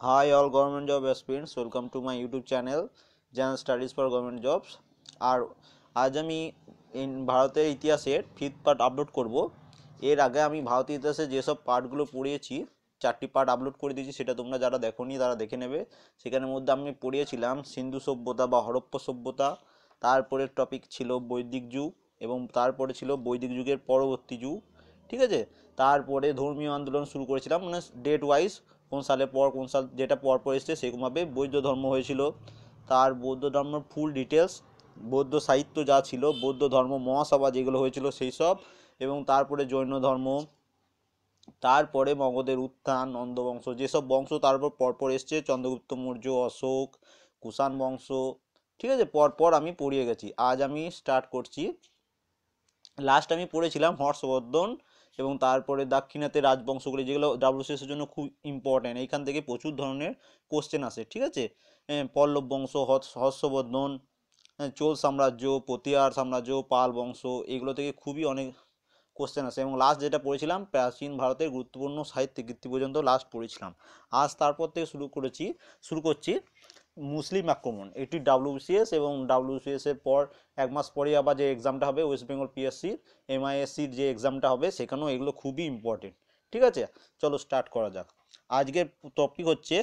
Hi all government job aspirants, welcome to my YouTube channel, General Studies for Government Jobs. আর আজ আমি ভারতের ইতিহাসের ফিফথ পার্ট আপলোড করব। এর আগে আমি ভারতের ইতিহাসে যেসব পার্টগুলো পড়িয়েছি চারটি পার্ট আপলোড করে দিয়েছি সেটা তোমরা যারা দেখোনি তারা দেখে নেবে। সেখানের মধ্যে আমি পড়িয়েছিলাম সিন্ধু সভ্যতা বা হরপ্প সভ্যতা তারপরে টপিক ছিল বৈদিক যুগ এবং তারপরে ছিল বৈদিক যুগের পরবর্তী যুগ ঠিক আছে? তারপরে ধর্মীয় আন্দোলন শুরু করেছিলাম মানে ডেট ওয়াইজ কোন সালে পর, কোন সাল যেটা পর পর এসছে সেরকমভাবে বৌদ্ধ ধর্ম হয়েছিল। তার বৌদ্ধ ধর্মের ফুল ডিটেলস বৌদ্ধ সাহিত্য যা ছিল, বৌদ্ধ ধর্ম, মহাসভা যেগুলো হয়েছিল সেই সব, এবং তারপরে জৈন ধর্ম, তারপরে মগধের উত্থান, নন্দবংশ, যেসব বংশ তারপর পরপর এসছে, চন্দ্রগুপ্ত মৌর্য, অশোক, কুষাণ বংশ, ঠিক আছে? পরপর আমি পড়িয়ে গেছি। আজ আমি স্টার্ট করছি। লাস্ট আমি পড়েছিলাম হর্ষবর্ধন এবং তারপরে দাক্ষিণাতে রাজবংশগুলি, যেগুলো ডাব্লিউসিএস এর জন্য খুব ইম্পর্ট্যান্ট এইখান থেকে প্রচুর ধরনের কোশ্চেন আসে, ঠিক আছে? পল্লব বংশ হর্ষ- হর্ষবর্ধন চোল সাম্রাজ্য, পতিয়ার সাম্রাজ্য, পাল বংশ, এগুলো থেকে খুবই অনেক কোশ্চেন আসে এবং লাস্ট যেটা পড়েছিলাম, প্রাচীন ভারতের গুরুত্বপূর্ণ সাহিত্যিক কীর্তি পর্যন্ত লাস্ট পড়েছিলাম। আজ তারপর থেকে শুরু করেছি, শুরু করছি মুসলিম আক্রমণ, এটি ডাব্লিউসিএস এবং ডাব্লিউসিএস এর পর এক মাস পরে আবার যে এক্সামটা হবে ওয়েস্ট বেঙ্গল পিএসসির এমআইএসসির যে এক্সামটা হবে সেখানেও এগুলো খুবই ইম্পর্টেন্ট ঠিক আছে? চলো স্টার্ট করা যাক। আজকের টপিক হচ্ছে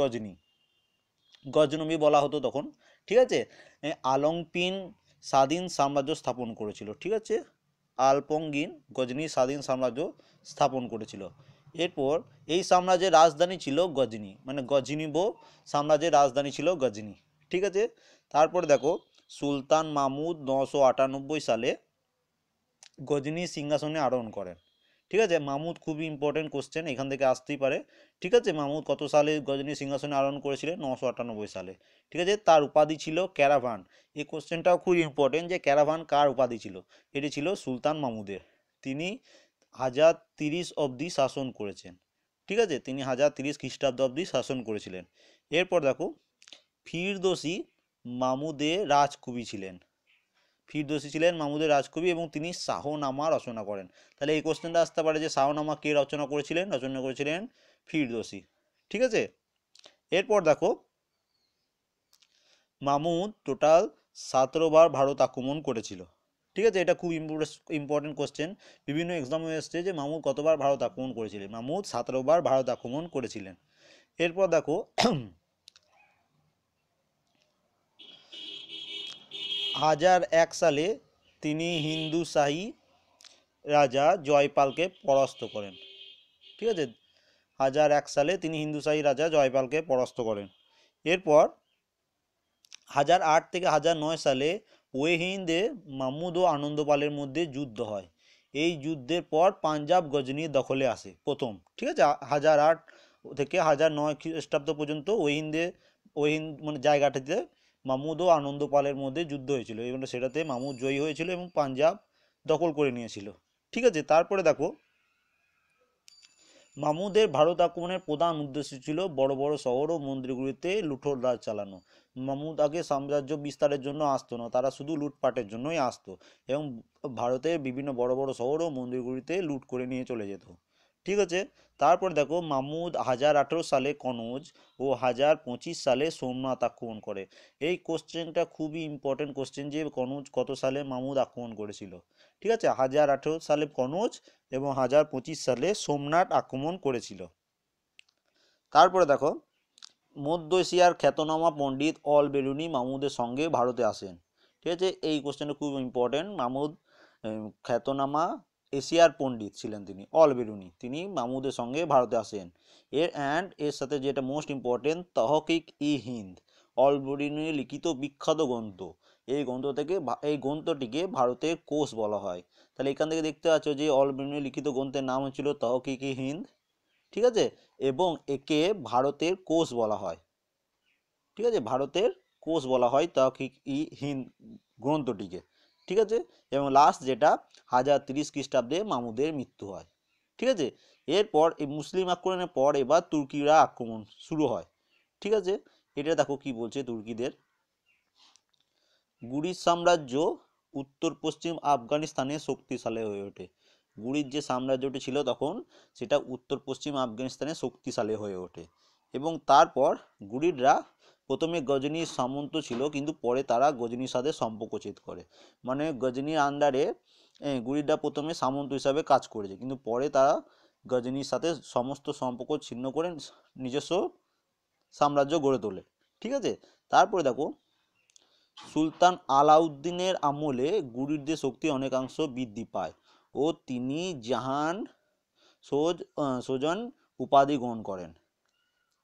গজনি। গজনবী বলা হতো তখন, ঠিক আছে? আলংপিন স্বাধীন সাম্রাজ্য স্থাপন করেছিল, ঠিক আছে? আলপঙ্গিন গজনি স্বাধীন সাম্রাজ্য স্থাপন করেছিল। এরপর এই সাম্রাজ্যের রাজধানী ছিল গজনি মানে গজনিবো সাম্রাজ্যের রাজধানী ছিল গজনি, ঠিক আছে? তারপরে দেখো, সুলতান মাহমুদ নশো আটানব্বই সালে গজনি সিংহাসনে আরোহণ করেন, ঠিক আছে? মাহমুদ খুবই ইম্পর্টেন্ট কোশ্চেন এখান থেকে আসতেই পারে, ঠিক আছে? মাহমুদ কত সালে গজনি সিংহাসনে আরোহণ করেছিলেন? নশো আটানব্বই সালে, ঠিক আছে? তার উপাধি ছিল ক্যারাভান এই কোশ্চেনটাও খুব ইম্পর্টেন্ট যে ক্যারাভান কার উপাধি ছিল? এটি ছিল সুলতান মাহমুদের তিনি হাজার তিরিশ অবধি শাসন করেছেন। ঠিক আছে? তিনি হাজার তিরিশ খ্রিস্টাব্দ অবধি শাসন করেছিলেন। এরপর দেখো, ফিরদোসি মামুদের রাজকবি ছিলেন। ফিরদোসি ছিলেন মামুদের রাজকবি এবং তিনি শাহনামা রচনা করেন। তাহলে এই কোশ্চেনটা আসতে পারে যে শাহনামা কে রচনা করেছিলেন? রচনা করেছিলেন ফিরদোসি। ঠিক আছে? এরপর দেখো, মামুদ টোটাল সতেরো বার ভারত আক্রমণ করেছিল। ঠিক আছে? এটা খুব ইম্পর্টেন্ট কোশ্চেন বিভিন্ন এক্সামে এসছে যে মামুদ কতবার ভারত আক্রমণ করেছিলেন? মামুদ সতেরো বার ভারত আক্রমণ করেছিলেন। এরপর দেখো, হাজার এক সালে তিনি হিন্দু শাহী রাজা জয়পালকে পরাস্ত করেন। ঠিক আছে? হাজার এক সালে তিনি হিন্দু শাহী রাজা জয়পালকে পরাস্ত করেন। এরপর হাজার আট থেকে হাজার নয় সালে ওয়েহিন্দে মামুদ ও আনন্দপালের মধ্যে যুদ্ধ হয়। এই যুদ্ধের পর পাঞ্জাব গজনির দখলে আসে, প্রথম। ঠিক আছে? হাজার আট থেকে হাজার নয় খ্রিস্টাব্দ পর্যন্ত ওহিন্দে ওহিন্দ মানে জায়গাটিতে মামুদ ও আনন্দপালের মধ্যে যুদ্ধ হয়েছিল। এবং সেটাতে মামুদ জয়ী হয়েছিল এবং পাঞ্জাব দখল করে নিয়েছিল। ঠিক আছে? তারপরে দেখো মামুদের ভারত আক্রমণের প্রধান উদ্দেশ্য ছিল বড় বড় শহর ও মন্দিরগুলিতে লুঠোর রাজ চালানো। মামুদ আগে সাম্রাজ্য বিস্তারের জন্য আসতো না, তারা শুধু লুটপাটের জন্যই আসতো এবং ভারতের বিভিন্ন বড় বড় শহর ও মন্দিরগুলিতে লুট করে নিয়ে চলে যেত। ঠিক আছে? তারপর দেখো মামুদ হাজার আঠেরো সালে কনৌজ ও হাজার পঁচিশ সালে সোমনাথ আক্রমণ করে। এই কোশ্চেনটা খুবই ইম্পর্টেন্ট কোশ্চেন যে কনৌজ কত সালে মামুদ আক্রমণ করেছিল? ঠিক আছে? হাজার আঠেরো সালে কনৌজ এবং হাজার পঁচিশ সালে সোমনাথ আক্রমণ করেছিল। তারপরে দেখো, মধ্য এশিয়ার খ্যাতনামা পণ্ডিত অল বেরুনি মামুদের সঙ্গে ভারতে আসেন। ঠিক আছে? এই কোশ্চেনটা খুব ইম্পর্টেন্ট মামুদ খ্যাতনামা এশিয়ার পণ্ডিত ছিলেন তিনি, অল বেরুনি। তিনি মামুদের সঙ্গে ভারতে আসেন। এর অ্যান্ড এর সাথে যেটা most important Tahqiq i Hind. Al Biruni লিখিত বিখ্যাত গ্রন্থ। এই গ্রন্থ থেকে এই গ্রন্থটিকে ভারতের কোষ বলা হয়। তাহলে এখান থেকে দেখতে পাচ্ছ যে অল বেরুনি লিখিত গ্রন্থের নাম হচ্ছিল তহকিক ই হিন্দ। ঠিক আছে? এবং একে ভারতের কোষ বলা হয়। ঠিক আছে? ভারতের কোষ বলা হয় তহকিক ই হিন্দ গ্রন্থটিকে। ঠিক আছে? এবং লাস্ট যেটা, হাজার তিরিশ খ্রিস্টাব্দে মামুদের মৃত্যু হয়। ঠিক আছে? এরপর এই মুসলিম আক্রমণের পর এবার তুর্কিরা আক্রমণ শুরু হয়। ঠিক আছে? এটা দেখো কি বলছে তুর্কিদের। গুরিজ সাম্রাজ্য উত্তর পশ্চিম আফগানিস্তানে শক্তিশালী হয়ে ওঠে। গুরির যে সাম্রাজ্যটি ছিল তখন, সেটা উত্তর পশ্চিম আফগানিস্তানে শক্তিশালী হয়ে ওঠে। এবং তারপর গুরিররা প্রথমে গজনীর সামন্ত ছিল, কিন্তু পরে তারা গজনীর সাথে সম্পর্কচ্ছেদ করে। মানে গজনীর আন্ডারে গুরিররা প্রথমে সামন্ত হিসাবে কাজ করেছে, কিন্তু পরে তারা গজনীর সাথে সমস্ত সম্পর্ক ছিন্ন করে নিজস্ব সাম্রাজ্য গড়ে তোলে। ঠিক আছে? তারপরে দেখো, সুলতান আলাউদ্দিনের আমলে গুরিরদের শক্তি অনেকাংশ বৃদ্ধি পায় ও তিনি জাহান সোজ সোজন উপাধি গ্রহণ করেন।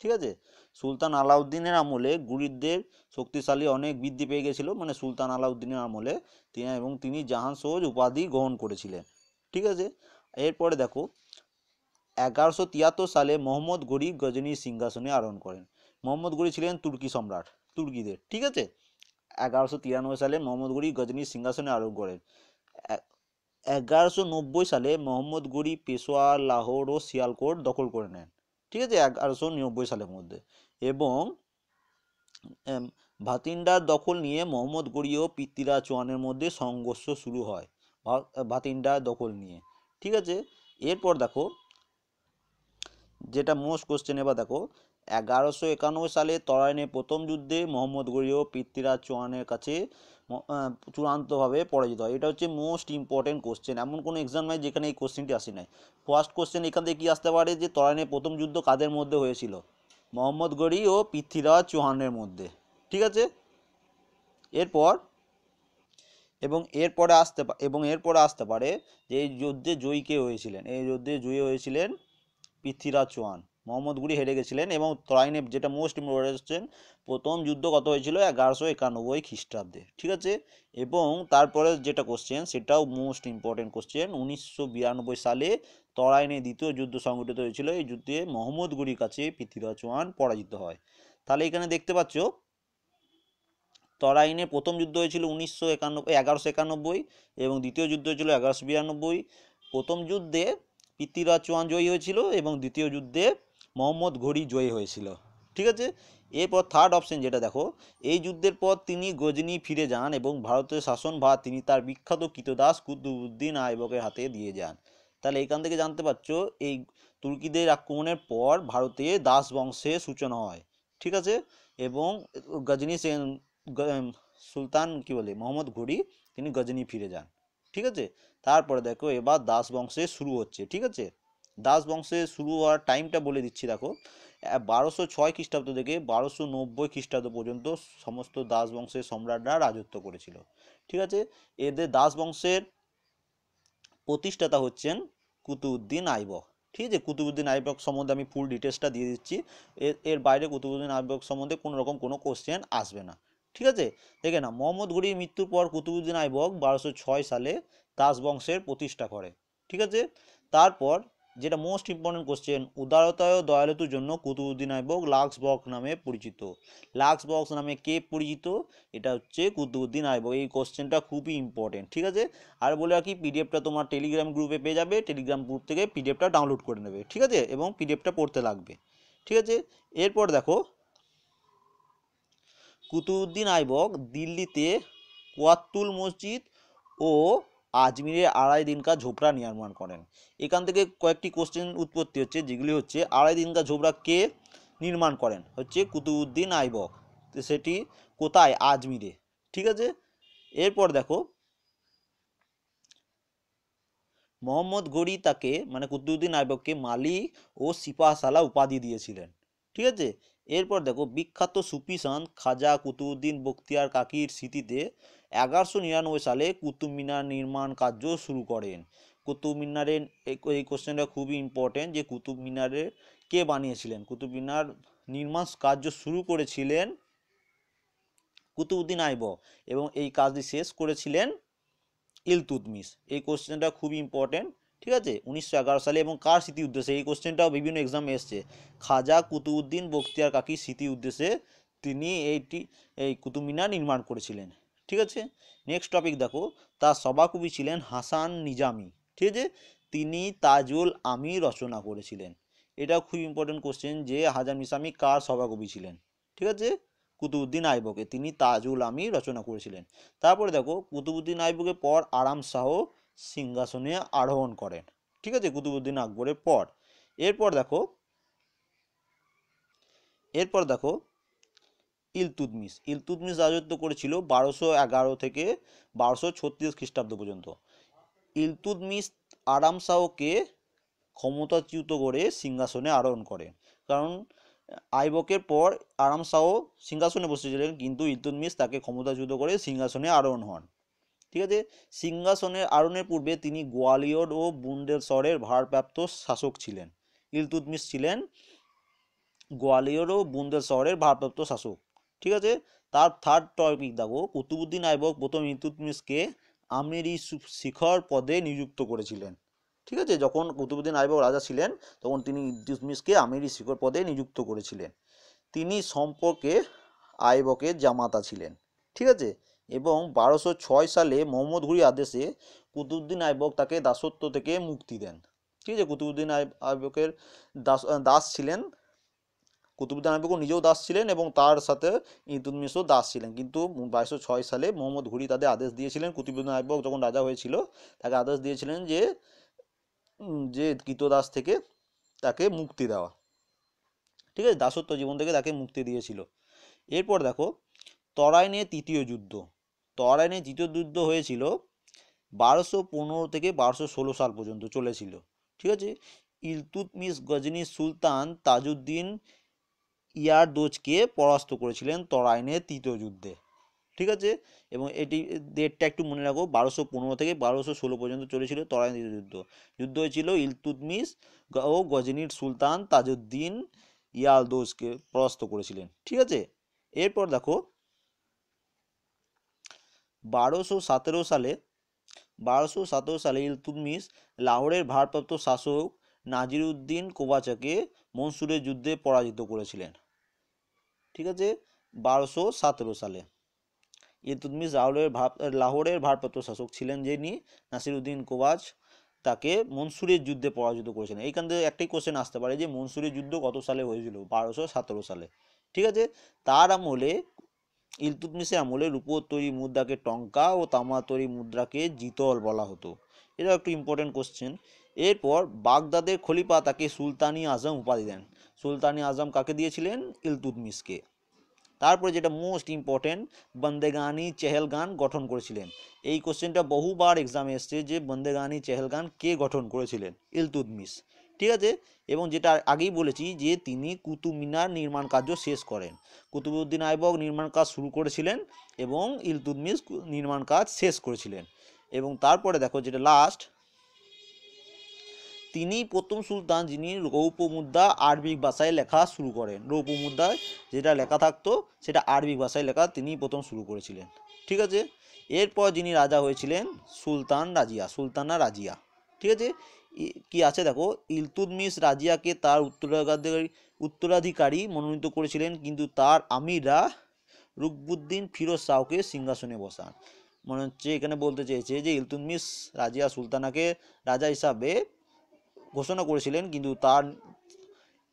ঠিক আছে? সুলতান আলাউদ্দিনের আমলে গুরিদদের শক্তিশালী অনেক বৃদ্ধি পেয়ে গেছিল। মানে সুলতান আলাউদ্দিনের আমলে তিনি এবং তিনি জাহান সোজ উপাধি গ্রহণ করেছিলেন। ঠিক আছে? এরপরে দেখো, এগারোশো তিয়াত্তর সালে মোহাম্মদ গরি গজনীর সিংহাসনে আরোহণ করেন। মোহাম্মদ গরি ছিলেন তুর্কি সম্রাট, তুর্কিদের। ঠিক আছে? এগারোশো তিরানব্বই সালে মোহাম্মদ গরি গজনীর সিংহাসনে আরোহণ করেন। এগারোশো নব্বই সালে মোহাম্মদ গরি পেশোয়া লাহোর ও সিয়ালকোট দখল করে নেন। ঠিক আছে? এগারোশো নিরানব্বই সালের মধ্যে। এবং ভাতিন্ডার দখল নিয়ে মোহাম্মদ গড়ি ও পৃথ্বীরাজ চৌহানের মধ্যে সংঘর্ষ শুরু হয়। ভাতিন্ডার দখল নিয়ে। ঠিক আছে? এরপর দেখো, যেটা মোস্ট কোশ্চেন এবার দেখো, এগারোশো একানব্বই সালে তরাইনে প্রথম যুদ্ধে মোহাম্মদ গড়ি ও পৃথ্বীরাজ চৌহানের কাছে চূড়ান্তভাবে পরাজিত হয়। এটা হচ্ছে মোস্ট ইম্পর্টেন্ট কোশ্চেন এমন কোনো এক্সাম নাই যেখানে এই কোশ্চেনটি আসে নাই। ফার্স্ট কোশ্চেন এখান থেকে কি আসতে পারে? যে তরাইনের প্রথম যুদ্ধ কাদের মধ্যে হয়েছিল? মোহাম্মদ গড়ি ও পৃথ্বীরাজ চৌহানের মধ্যে। ঠিক আছে? এরপর? এবং এরপরে আসতে এবং এরপরে আসতে পারে যে এই যুদ্ধে জয়ী কে হয়েছিলেন? এই যুদ্ধে জয়ী হয়েছিলেন পৃথ্বীরাজ চৌহান। মোহাম্মদ গুরি হেরে গেছিলেন এবং তরাইনে যেটা মোস্ট ইম্পর্টেন্ট প্রথম যুদ্ধ কত হয়েছিল? এগারোশো একানব্বই খ্রিস্টাব্দে। ঠিক আছে? এবং তারপরে যেটা কোশ্চেন সেটাও মোস্ট ইম্পর্টেন্ট কোশ্চেন উনিশশো বিরানব্বই সালে তরাইনে দ্বিতীয় যুদ্ধ সংগঠিত হয়েছিল। এই যুদ্ধে মোহাম্মদ গুরির কাছে পৃথ্বীরাজ চৌহান পরাজিত হয়। তাহলে এখানে দেখতে পাচ্ছ তরাইনে প্রথম যুদ্ধ হয়েছিল উনিশশো একানব্বই, এগারোশো একানব্বই এবং দ্বিতীয় যুদ্ধ হয়েছিল এগারোশো বিরানব্বই। প্রথম যুদ্ধে পৃথ্বীরাজ চৌহান জয়ী হয়েছিল এবং দ্বিতীয় যুদ্ধে মোহাম্মদ ঘড়ি জয়ী হয়েছিল। ঠিক আছে? এরপর থার্ড অপশন যেটা দেখো, এই যুদ্ধের পর তিনি গজনি ফিরে যান এবং ভারতের শাসনভার তিনি তার বিখ্যাত কৃতদাস কুতুবুদ্দিন আইবকের হাতে দিয়ে যান। তাহলে এখান থেকে জানতে পারছ, এই তুর্কিদের আক্রমণের পর ভারতে দাস বংশের সূচনা হয়। ঠিক আছে? এবং গজনি সেন সুলতান কি বলে, মোহাম্মদ ঘুরি তিনি গজনি ফিরে যান। ঠিক আছে? তারপরে দেখো এবার দাস বংশে শুরু হচ্ছে। ঠিক আছে? দাস বংশের শুরু হওয়ার টাইমটা বলে দিচ্ছি, দেখো। বারোশো ছয় খ্রিস্টাব্দ থেকে বারোশো নব্বই খ্রিস্টাব্দ পর্যন্ত সমস্ত দাস বংশের সম্রাটরা রাজত্ব করেছিল। ঠিক আছে? এদের দাস বংশের প্রতিষ্ঠাতা হচ্ছেন কুতুবউদ্দিন আইবক। ঠিক আছে? কুতুবুদ্দিন আইবক সম্বন্ধে আমি ফুল ডিটেলসটা দিয়ে দিচ্ছি। এর এর বাইরে কুতুবুদ্দিন আইবক সম্বন্ধে কোনো রকম কোনো কোশ্চেন আসবে না। ঠিক আছে? দেখে না মোহাম্মদ ঘুরির মৃত্যুর পর কুতুবুদ্দিন আইবক বারোশো ছয় সালে দাস বংশের প্রতিষ্ঠা করে। ঠিক আছে? তারপর যেটা মোস্ট ইম্পর্টেন্ট কোশ্চেন উদারতায় দয়ালুতার জন্য কুতুবুদ্দিন আইবক লাক্স বক নামে পরিচিত। লাক্স বক্স নামে কে পরিচিত? এটা হচ্ছে কুতুবুদ্দিন আইবক। এই কোশ্চেনটা খুবই ইম্পর্টেন্ট ঠিক আছে? আর বলে রাখি পিডিএফটা তোমার টেলিগ্রাম গ্রুপে পেয়ে যাবে। টেলিগ্রাম গ্রুপ থেকে পিডিএফটা ডাউনলোড করে নেবে, ঠিক আছে? এবং পিডিএফটা পড়তে লাগবে, ঠিক আছে? এরপর দেখো, কুতুবুদ্দিন আইবক দিল্লিতে কোয়াত্তুল মসজিদ ও আজমিরে আড়াই দিনকা ঝোপড়া নির্মাণ করেন। এখান থেকে কয়েকটি কোশ্চেন উৎপত্তি হচ্ছে, যেগুলি হচ্ছে, আড়াই দিনকা ঝোপড়া কে নির্মাণ করেন? হচ্ছে কুতুবউদ্দিন আইবক। সেটি কোথায়? আজমিরে। ঠিক আছে? এরপর দেখো, মোহাম্মদ গড়ি তাকে মানে কুতুবউদ্দিন আইবককে মালিক ও সিপাহসালা উপাধি দিয়েছিলেন। ঠিক আছে? এরপর দেখো, বিখ্যাত সুফি সন্ত খাজা কুতুবউদ্দিন বখতিয়ার কাকির স্মৃতিতে এগারোশো নিরানব্বই সালে কুতুব মিনার নির্মাণ কার্য শুরু করেন। কুতুব মিনারের এই- কোশ্চেনটা খুবই ইম্পর্টেন্ট যে কুতুব মিনারের কে বানিয়েছিলেন? কুতুব মিনার নির্মাণ কার্য শুরু করেছিলেন কুতুবউদ্দিন আইব এবং এই কাজটি শেষ করেছিলেন ইলতুতমিশ। এই কোশ্চেনটা খুবই ইম্পর্টেন্ট ঠিক আছে? উনিশশো এগারো সালে এবং কার স্মৃতি উদ্দেশ্যে? এই কোশ্চেনটাও বিভিন্ন এক্সামে এসছে। খাজা কুতুবউদ্দিন বখতিয়ার কাকির স্মৃতি উদ্দেশ্যে তিনি এইটি, এই কুতুব মিনার নির্মাণ করেছিলেন। ঠিক আছে? নেক্সট টপিক দেখো। তার সভাকবি ছিলেন হাসান নিজামি। ঠিক আছে? তিনি তাজুল আমি রচনা করেছিলেন। এটা খুব ইম্পর্টেন্ট কোশ্চেন যে হাজার নিসামি কার সভাকবি ছিলেন? ঠিক আছে? কুতুবুদ্দিন আইবকে তিনি তাজুল আমি রচনা করেছিলেন। তারপরে দেখো কুতুবুদ্দিন আইবকের পর আরাম শাহ সিংহাসনে আরোহণ করেন। ঠিক আছে? কুতুবুদ্দিন আকবরের পর। এরপর দেখো এরপর দেখো ইলতুদমিস ইলতুদমিস রাজত্ব করেছিল বারোশো এগারো থেকে বারোশো ছত্রিশ খ্রিস্টাব্দ পর্যন্ত। ইলতুদমিস আরাম শাহকে ক্ষমতাচ্যুত করে সিংহাসনে আরোহণ করেন। কারণ, আইবকের পর আরাম শাহ সিংহাসনে বসেছিলেন কিন্তু ইলতুদমিস তাকে ক্ষমতাচ্যুত করে সিংহাসনে আরোহণ হন। ঠিক আছে? সিংহাসনের আরোহণের পূর্বে তিনি গোয়ালিয়র ও বুন্দেলসরের ভারপ্রাপ্ত শাসক ছিলেন। ইলতুদমিস ছিলেন গোয়ালিয়র ও বুন্দেলসরের ভারপ্রাপ্ত শাসক। ঠিক আছে? তার থার্ড টপিক দেখো। কুতুবুদ্দিন আইবক প্রথম ইলতুদমিসকে আমিরি শিখর পদে নিযুক্ত করেছিলেন। ঠিক আছে? যখন কুতুবুদ্দিন আইবক রাজা ছিলেন, তখন তিনি ইলতুদমিসকে আমিরি শিখর পদে নিযুক্ত করেছিলেন। তিনি সম্পর্কে আইবকের জামাতা ছিলেন। ঠিক আছে? এবং বারোশো ছয় সালে মোহাম্মদ ঘুরি আদেশে কুতুবুদ্দিন আইবক তাকে দাসত্ব থেকে মুক্তি দেন। ঠিক আছে, কুতুবুদ্দিন আইব- আইবকের দাস দাস ছিলেন। কুতুবুদ্দিন আইবক নিজেও দাস ছিলেন এবং তার সাথে ইলতুৎমিশও দাস ছিলেন। কিন্তু বাইশশো ছয় সালে মোহাম্মদ ঘুরি তাদের আদেশ দিয়েছিলেন, কুতুবুদ্দিন আইবক যখন রাজা হয়েছিল, তাকে আদেশ দিয়েছিলেন যে যে কৃতদাস থেকে তাকে মুক্তি দেওয়া। ঠিক আছে, দাসত্ব জীবন থেকে তাকে মুক্তি দিয়েছিল। এরপর দেখো তরাইনের তৃতীয় যুদ্ধ। তরাইনের তৃতীয় যুদ্ধ হয়েছিল বারোশো পনেরো থেকে বারোশো ষোলো সাল পর্যন্ত চলেছিল। ঠিক আছে? ইলতুৎমিশ গজনী সুলতান তাজউদ্দিন ইয়ারদোজকে পরাস্ত করেছিলেন তরাইনের তৃতীয় যুদ্ধে। ঠিক আছে? এবং এটি ডেটটা একটু মনে রাখো, বারোশো পনেরো থেকে বারোশো ষোলো পর্যন্ত চলেছিল তরাইন তৃতীয় যুদ্ধ। যুদ্ধ হয়েছিল ইলতুৎমিশ গ- ও গজনীর সুলতান তাজউদ্দিন ইয়ালদোজকে পরাস্ত করেছিলেন। ঠিক আছে? এরপর দেখো বারোশো সতেরো সালে, বারোশো সতেরো সালে ইলতুৎমিশ লাহোরের ভারপ্রাপ্ত শাসক নাজিরউদ্দিন কোবাচাকে মনসুরের যুদ্ধে পরাজিত করেছিলেন। ঠিক আছে? বারোশো সতেরো সালে। ইলতুৎমিশ লাহোরের ভার লাহোরের ভারপ্রাপ্ত শাসক ছিলেন যিনি নাসিরউদ্দিন কোবাচ তাকে মনসুরের যুদ্ধে পরাজিত করেছিলেন। এইখান থেকে একটাই কোশ্চেন আসতে পারে যে মনসুরের যুদ্ধ কত সালে হয়েছিল? বারোশো সতেরো সালে। ঠিক আছে? তার আমলে ইলতুৎমিশের আমলে রূপোর তৈরি মুদ্রাকে টঙ্কা ও তামা তৈরি মুদ্রাকে জিতল বলা হতো। এটা একটু ইম্পর্টেন্ট কোশ্চেন এরপর বাগদাদের খলিফা তাকে সুলতানি আজম উপাধি দেন। সুলতানি আজম কাকে দিয়েছিলেন? ইলতুৎমিশকে তারপরে যেটা মোস্ট ইম্পর্টেন্ট বন্দেগানি চেহেলগান গঠন করেছিলেন। এই কোশ্চেনটা বহুবার এক্সামে এসছে যে বন্দেগানি চেহেলগান কে গঠন করেছিলেন? ইলতুৎমিশ ঠিক আছে? এবং যেটা আগেই বলেছি যে তিনি কুতুব মিনার নির্মাণ কার্য শেষ করেন। কুতুবউদ্দিন আইবক নির্মাণ কাজ শুরু করেছিলেন এবং ইলতুৎমিশ নির্মাণ কাজ শেষ করেছিলেন। এবং তারপরে দেখো যেটা লাস্ট তিনি প্রথম সুলতান যিনি রৌপ্য মুদ্রা আরবিক ভাষায় লেখা শুরু করেন। রৌপ্য মুদ্রায় যেটা লেখা থাকতো, সেটা আরবিক ভাষায় লেখা তিনি প্রথম শুরু করেছিলেন। ঠিক আছে? এরপর যিনি রাজা হয়েছিলেন সুলতান রাজিয়া, সুলতানা রাজিয়া। ঠিক আছে? কি আছে? দেখো ইলতুৎমিশ রাজিয়াকে তার উত্তরাধিকারী উত্তরাধিকারী মনোনীত করেছিলেন, কিন্তু তার আমিরা রুকবুদ্দিন ফিরোজ শাহকে সিংহাসনে বসান। মনে হচ্ছে, এখানে বলতে চেয়েছে যে ইলতুৎমিশ রাজিয়া সুলতানাকে রাজা হিসাবে ঘোষণা করেছিলেন, কিন্তু তার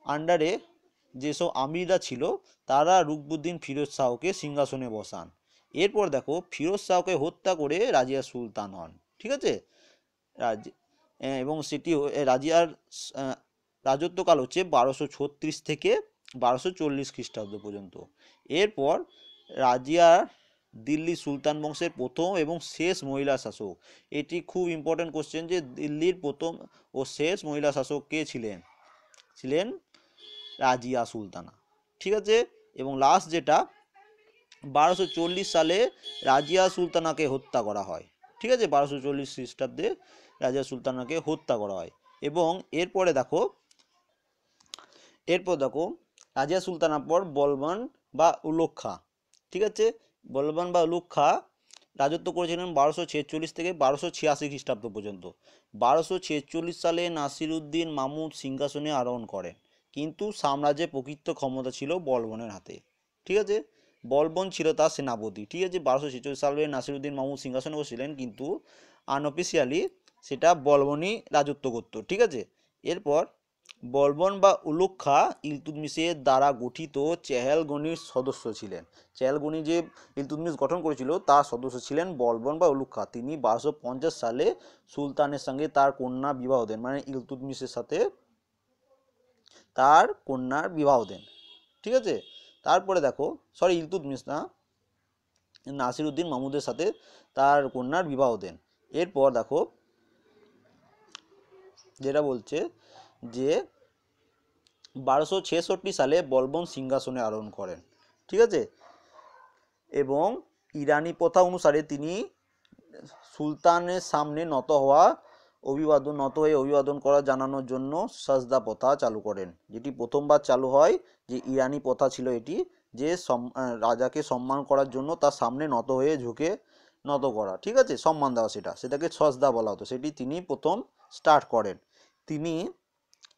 আন্ডারে যেসব আমিররা ছিল, তারা রুকবুদ্দিন ফিরোজ শাহকে সিংহাসনে বসান। এরপর দেখো, ফিরোজ শাহকে হত্যা করে রাজিয়া সুলতান হন। ঠিক আছে? রাজ এবং সেটি রাজিয়ার রাজত্বকাল হচ্ছে বারোশো ছত্রিশ থেকে বারোশো চল্লিশ খ্রিস্টাব্দ পর্যন্ত। এরপর রাজিয়া দিল্লি সুলতান বংশের প্রথম এবং শেষ মহিলা শাসক। এটি খুব ইম্পর্টেন্ট কোশ্চেন যে দিল্লির প্রথম ও শেষ মহিলা শাসক কে ছিলেন? ছিলেন রাজিয়া সুলতানা। ঠিক আছে? এবং লাস্ট যেটা, বারোশো সালে রাজিয়া সুলতানাকে হত্যা করা হয়। ঠিক আছে? বারোশো চল্লিশ খ্রিস্টাব্দে রাজিয়া সুলতানাকে হত্যা করা হয়। এবং এরপরে দেখো, এরপর দেখো, রাজা সুলতানার পর বলবান বা উলক্ষা ঠিক আছে? বলবান বা উলুক্ষা রাজত্ব করেছিলেন বারোশো ছেচল্লিশ থেকে বারোশো ছিয়াশি খ্রিস্টাব্দ পর্যন্ত। বারোশো ছেচল্লিশ সালে নাসিরুদ্দিন মামুদ সিংহাসনে আরোহণ করেন। কিন্তু সাম্রাজ্যের প্রকৃত ক্ষমতা ছিল বলবনের হাতে, ঠিক আছে? বলবন ছিল তার সেনাপতি, ঠিক আছে? বারোশো ছেচল্লিশ সালে নাসিরুদ্দিন মামুদ সিংহাসনে বসছিলেন, কিন্তু আনঅফিসিয়ালি সেটা বলবনই রাজত্ব করতো, ঠিক আছে? এরপর বলবন বা উলুক্ষা ইলতুৎমিশের দ্বারা গঠিত চেহেলগনির সদস্য ছিলেন। চেহেলগনি যে ইলতুৎমিশ গঠন করেছিল, তার সদস্য ছিলেন বলবন বা উলুক্ষা তিনি বারোশো সালে সুলতানের সঙ্গে তার কন্যা বিবাহ দেন মানে ইলতুৎমিশের সাথে তার কন্যার বিবাহ দেন, ঠিক আছে? তারপরে দেখো সরি ইলতুতমিশ না, নাসিরুদ্দিন মাহমুদের সাথে তার কন্যার বিবাহ দেন। এরপর দেখো যেটা বলছে যে বারোশো ছেষট্টি সালে বলবন সিংহাসনে আরোহণ করেন, ঠিক আছে? এবং ইরানি প্রথা অনুসারে তিনি সুলতানের সামনে নত হওয়া, অভিবাদন, নত হয়ে অভিবাদন করা জানানোর জন্য সাজদা প্রথা চালু করেন, যেটি প্রথমবার চালু হয় যে ইরানি প্রথা ছিল এটি, যে রাজাকে সম্মান করার জন্য তার সামনে নত হয়ে ঝুঁকে নত করা, ঠিক আছে? সম্মান দেওয়া সেটা, সেটাকে সজদা বলা হতো, সেটি তিনি প্রথম স্টার্ট করেন। তিনি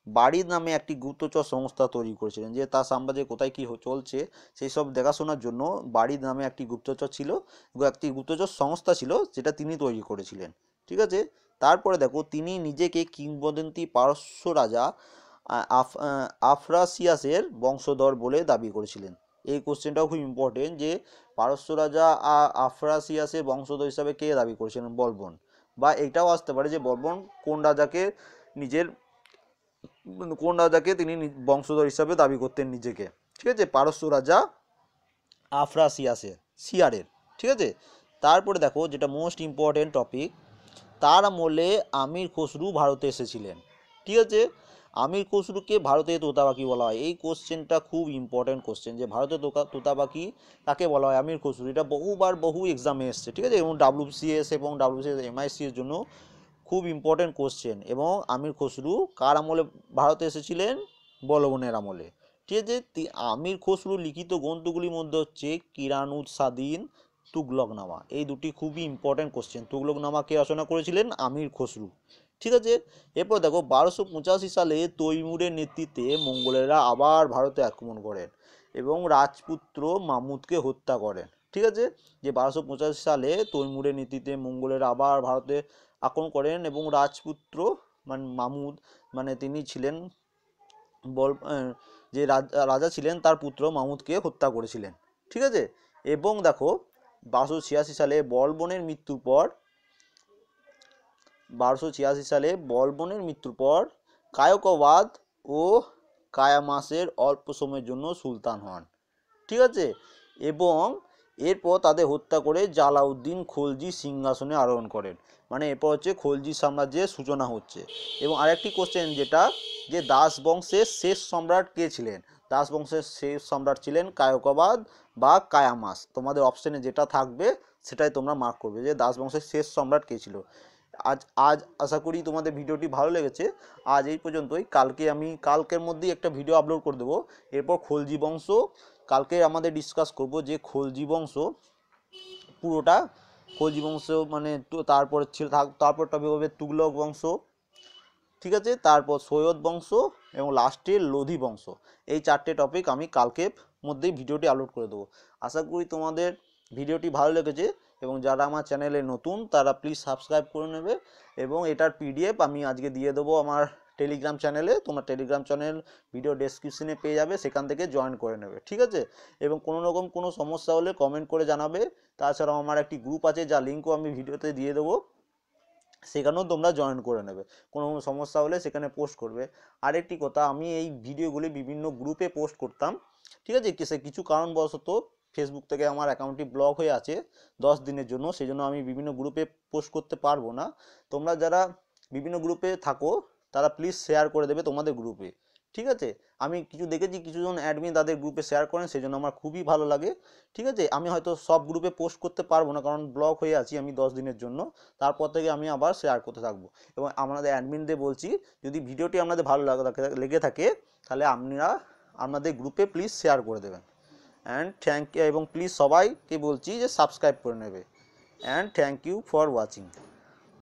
বাড়ির নামে একটি গুপ্তচর সংস্থা তৈরি করেছিলেন যে তার সাম্রাজ্যে কোথায় কী চলছে, সেই সব দেখাশোনার জন্য বাড়ির নামে একটি গুপ্তচর ছিল, একটি গুপ্তচর সংস্থা ছিল যেটা তিনি তৈরি করেছিলেন। ঠিক আছে? তারপরে দেখো, তিনি নিজেকে কিংবদন্তি পারস্য রাজা আফ আফরাসিয়াসের বংশধর বলে দাবি করেছিলেন। এই কোশ্চেনটাও খুব ইম্পর্টেন্ট যে পারস্য রাজা আফরাসিয়াসের বংশধর হিসাবে কে দাবি করেছিলেন? বলবন। বা এটাও আসতে পারে যে বলবন কোন রাজাকে নিজের কোন রাজাকে তিনি বংশধর হিসাবে দাবি করতেন নিজেকে। ঠিক আছে? পারস্য রাজা আফরাসিয়াসের, সিয়ারের। ঠিক আছে? তারপরে দেখো, যেটা মোস্ট ইম্পর্টেন্ট টপিক তার আমলে আমির খসরু ভারতে এসেছিলেন। ঠিক আছে? আমির খসরুকে ভারতে তোতাপাখি বলা হয়। এই কোশ্চেনটা খুব ইম্পর্টেন্ট কোশ্চেন যে ভারতে তোকা তোতাপাখি কাকে বলা হয়? আমির খসরু। এটা বহুবার বহু এক্সামে এসছে। ঠিক আছে? এবং ডাব্লিউসিএস এবং ডাব্লিউসিএস এমআইসি এর জন্য খুব ইম্পর্টেন্ট কোশ্চেন এবং আমির খসরু কার আমলে ভারতে এসেছিলেন? বলবনের আমলে। ঠিক আছে আমির খসরু লিখিত গ্রন্থগুলির মধ্যে হচ্ছে কিরানুদ সাদিন, তুগলকনামা। এই দুটি খুবই ইম্পর্টেন্ট কোশ্চেন তুগলকনামা কে রচনা করেছিলেন? আমির খসরু। ঠিক আছে, এরপর দেখো, বারোশো পঁচাশি সালে তৈমুরের নেতৃত্বে মঙ্গলেরা আবার ভারতে আক্রমণ করেন এবং রাজপুত্র মামুদকে হত্যা করেন। ঠিক আছে, যে বারোশো পঁচাশি সালে তৈমুরের নেতৃত্বে মঙ্গলেরা আবার ভারতে আক্রমণ করেন এবং রাজপুত্র মানে মামুদ মানে তিনি ছিলেন বল যে রাজ- ছিলেন তার পুত্র মামুদকে হত্যা করেছিলেন। ঠিক আছে? এবং দেখো, বারোশো ছিয়াশি সালে বলবনের মৃত্যুর পর, বারোশো ছিয়াশি সালে বলবনের মৃত্যুর পর কায়কবাদ ও কায়ামাসের অল্প সময়ের জন্য সুলতান হন। ঠিক আছে? এবং এরপর তাদের হত্যা করে জালাউদ্দিন খলজি সিংহাসনে আরোহণ করেন। মানে এরপর হচ্ছে খলজি সাম্রাজ্যের সূচনা হচ্ছে। এবং আরেকটি কোশ্চেন যেটা, যে দাস বংশের শেষ সম্রাট কে ছিলেন? দাস বংশের শেষ সম্রাট ছিলেন কায়কবাদ বা কায়ামাস। তোমাদের অপশানে যেটা থাকবে, সেটাই তোমরা মার্ক করবে যে দাস বংশের শেষ সম্রাট কে ছিল। আজ আজ আশা করি তোমাদের ভিডিওটি ভালো লেগেছে। আজ এই পর্যন্তই। কালকে আমি, কালকের মধ্যেই একটা ভিডিও আপলোড করে দেবো। এরপর খলজি বংশ কালকে আমাদের ডিসকাস করব যে খলজি বংশ পুরোটা খলজি বংশ মানে তারপর ছিল টপিক হবে তুগলক বংশ, ঠিক আছে? তারপর সৈয়দ বংশ এবং লাস্টে লোধি বংশ। এই চারটে টপিক আমি কালকের মধ্যেই ভিডিওটি আপলোড করে দেবো। আশা করি তোমাদের ভিডিওটি ভালো লেগেছে এবং যারা আমার চ্যানেলে নতুন, তারা প্লিজ সাবস্ক্রাইব করে নেবে এবং এটার পিডিএফ আমি আজকে দিয়ে দেবো আমার টেলিগ্রাম চ্যানেলে তোমার টেলিগ্রাম চ্যানেল ভিডিও ডেসক্রিপশনে পেয়ে যাবে, সেখান থেকে জয়েন করে নেবে, ঠিক আছে? এবং কোনো রকম কোনো সমস্যা হলে কমেন্ট করে জানাবে। তাছাড়াও আমার একটি গ্রুপ আছে যা লিঙ্কও আমি ভিডিওতে দিয়ে দেবো। সেখানেও তোমরা জয়েন করে নেবে। কোনো সমস্যা হলে সেখানে পোস্ট করবে। আরেকটি কথা, আমি এই ভিডিওগুলি বিভিন্ন গ্রুপে পোস্ট করতাম, ঠিক আছে? কিসে কিছু কারণবশত ফেসবুক থেকে আমার অ্যাকাউন্টটি ব্লক হয়ে আছে দশ দিনের জন্য সেই জন্য আমি বিভিন্ন গ্রুপে পোস্ট করতে পারব না। তোমরা যারা বিভিন্ন গ্রুপে থাকো তারা প্লিজ শেয়ার করে দেবে তোমাদের গ্রুপে ঠিক আছে? আমি কিছু দেখেছি, কিছুজন অ্যাডমিন তাদের গ্রুপে শেয়ার করেন সেই জন্য আমার খুবই ভালো লাগে। ঠিক আছে? আমি হয়তো সব গ্রুপে পোস্ট করতে পারব না, কারণ ব্লক হয়ে আছি আমি দশ দিনের জন্য। তারপর থেকে আমি আবার শেয়ার করতে থাকব। এবং আমাদের অ্যাডমিনদের বলছি, যদি ভিডিওটি আপনাদের ভালো লাগে, থাকে- লেগে থাকে, তাহলে আপনারা আপনাদের গ্রুপে প্লিজ শেয়ার করে দেবেন। অ্যান্ড থ্যাংক ইউ এবং প্লিজ সবাইকে বলছি যে সাবস্ক্রাইব করে নেবে। And thank you for watching